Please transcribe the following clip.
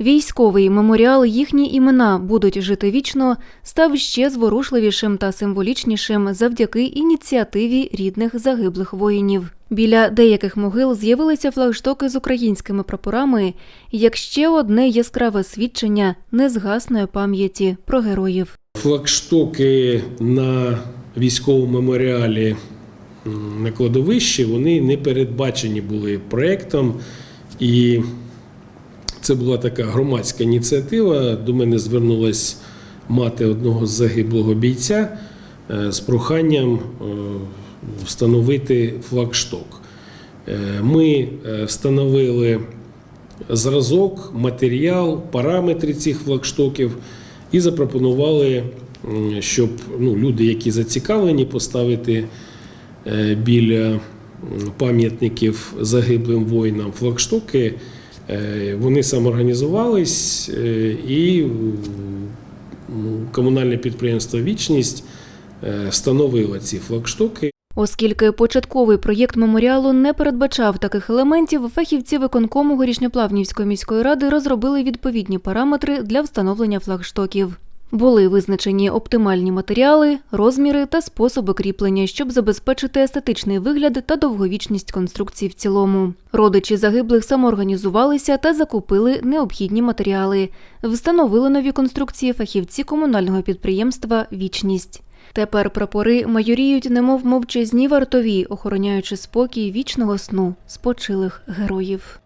Військовий меморіал їхні імена будуть жити вічно став ще зворушливішим та символічнішим завдяки ініціативі рідних загиблих воїнів. Біля деяких могил з'явилися флагштоки з українськими прапорами, як ще одне яскраве свідчення незгасної пам'яті про героїв. Флагштоки на військовому меморіалі на кладовищі вони не передбачені були проектом. І це була така громадська ініціатива. До мене звернулась мати одного з загиблого бійця е, з проханням е, встановити флагшток. Е, Ми встановили зразок, матеріал, параметри цих флагштоків і запропонували, щоб ну, люди, які зацікавлені поставити біля пам'ятників загиблим воїнам флагштоки, вони самоорганізувались е, і комунальне підприємство Вічність е, встановило ці флагштоки. Оскільки початковий проєкт меморіалу не передбачав таких елементів, фахівці виконкому Горішньоплавнівської міської ради розробили відповідні параметри для встановлення флагштоків. Були визначені оптимальні матеріали, розміри та способи кріплення, щоб забезпечити естетичний вигляд та довговічність конструкції в цілому. Родичі загиблих самоорганізувалися та закупили необхідні матеріали. Встановили нові конструкції фахівці комунального підприємства Вічність. Тепер прапори майоріють, немов мовчазні вартові, охороняючи спокій вічного сну спочилих героїв.